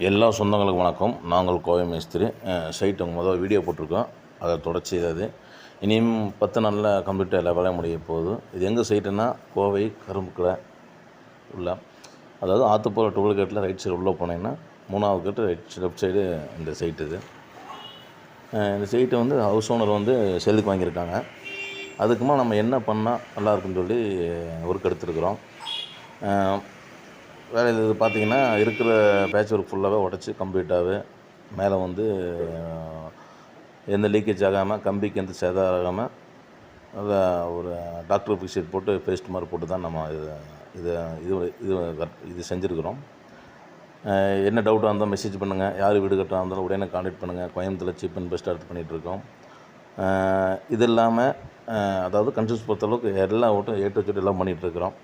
எல்லா சொந்தங்களுக்கும் வணக்கம். நாங்கள் கோவை மேஸ்திரி. சைட் உங்கள் முதல் வீடியோ போட்டிருக்கோம். அதை தொடர்ச்சி அது இனியும் பத்து நாளில் கம்ப்யூட்டர் எல்லா வேலையும் முடிய போகுது. இது எங்கள் சைட்டுன்னா கோவை கரும்புக்கடை உள்ள. அதாவது ஆற்றுப்போகிற டோல்கேட்டில் ரைட் சைடு உள்ளே போனீங்கன்னா மூணாவது கேட்டு ரைட் லெஃப்ட் சைடு இந்த சைட் இது. இந்த சைட்டை வந்து ஹவுஸ் ஓனர் வந்து சேலுக்கு வாங்கியிருக்காங்க. அதுக்குமா நம்ம என்ன பண்ணால் நல்லாயிருக்குன்னு சொல்லி ஒர்க் எடுத்துருக்குறோம். வேலை இது பார்த்தீங்கன்னா இருக்கிற பேட்ச் ஒர்க் ஃபுல்லாகவே உடச்சி கம்ப்ளீட்டாகவே மேலே வந்து எந்த லீக்கேஜ் ஆகாமல் கம்பிக்கு எந்த சேதம் ஆகாமல் அதை ஒரு டாக்டர் ஃபிக்ஷீட் போட்டு பேஸ்ட் மாதிரி போட்டு தான் நம்ம இதை இதை இது இது இது செஞ்சுருக்குறோம். என்ன டவுட்டாக இருந்தால் மெசேஜ் பண்ணுங்கள் யார் வீடு கட்டாக இருந்தாலும் உடனே காண்டாக்ட் பண்ணுங்கள் கோயம்புத்தூர் சீப் அண்ட் பெஸ்ட்டாக எடுத்து பண்ணிகிட்ருக்கோம் இது இல்லாமல் அதாவது கன்ஃபியூஸ் பொறுத்தளவுக்கு எல்லா ஓட்டும் ஏ டு எல்லாம் பண்ணிகிட்ருக்குறோம்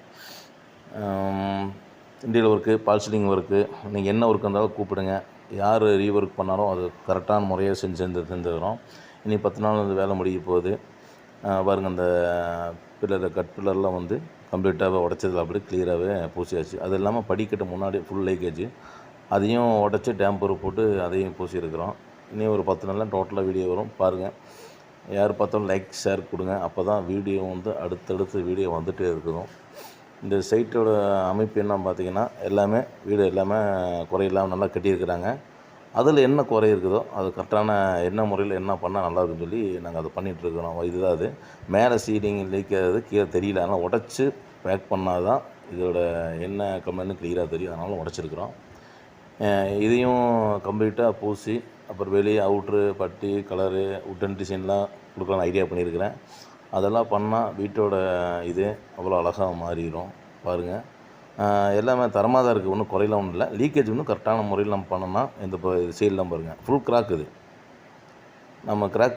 இண்டியல் ஒர்க்கு பால்சிலிங் ஒர்க்கு நீங்கள் என்ன ஒர்க் இருந்தாலும் கூப்பிடுங்க. யார் ரீஒர்க் பண்ணாலும் அது கரெக்டான முறையாக செஞ்சு செஞ்சு செஞ்சுக்கிறோம் இனி பத்து நாள் வந்து வேலை முடிய போகுது. பாருங்கள் அந்த பில்லர் கட் பில்லர்லாம் வந்து கம்ப்ளீட்டாக உடச்சதில் அப்படி கிளியராகவே பூசியாச்சு. அது இல்லாமல் படிக்கட்டு முன்னாடி ஃபுல் லைக்கேஜ் அதையும் உடச்சி டேம்பர் போட்டு அதையும் பூசியிருக்கிறோம். இனி ஒரு பத்து நாளில் டோட்டலாக வீடியோ வரும். பாருங்கள் யார் பார்த்தாலும் லைக் ஷேர் கொடுங்க. அப்போ தான் வீடியோ வந்து அடுத்தடுத்து வீடியோ வந்துகிட்டே இருக்கணும் இந்த சைட்டோட அமைப்பு என்ன பார்த்தீங்கன்னா எல்லாமே வீடு எல்லாமே குறையில்லாமல் நல்லா கட்டியிருக்கிறாங்க. அதில் என்ன குறை இருக்குதோ அது கரெக்டான என்ன முறையில் என்ன பண்ணால் நல்லா இருக்குன்னு சொல்லி நாங்கள் அதை பண்ணிகிட்ருக்குறோம் இதுதான் அது. மேலே சீலிங் லீக்காது கீழே தெரியல. ஆனால் உடச்சி பேக் பண்ணால் தான் இதோட என்ன கம்ப்ளைண்ட்னு கிளியராக தெரியும். அதனால உடச்சிருக்குறோம். இதையும் கம்ப்ளீட்டாக பூசி அப்புறம் வெளியே அவுட்ரு பட்டி கலரு உட்டன் டிசைன்லாம் கொடுக்கலான்னு ஐடியா பண்ணியிருக்கிறேன். அதெல்லாம் பண்ணால் வீட்டோட இது அவ்வளோ அழகாக மாறிடும் பாருங்கள் எல்லாமே தரமாக தான் இருக்குது ஒன்றும் குறையலாம் ஒன்றும் இல்லை. லீக்கேஜ் இன்னும் கரெக்டான முறையில் நம்ம பண்ணோம்னா இந்த சைடெலாம் பாருங்கள் ஃபுல் கிராக் இது. நம்ம கிராக்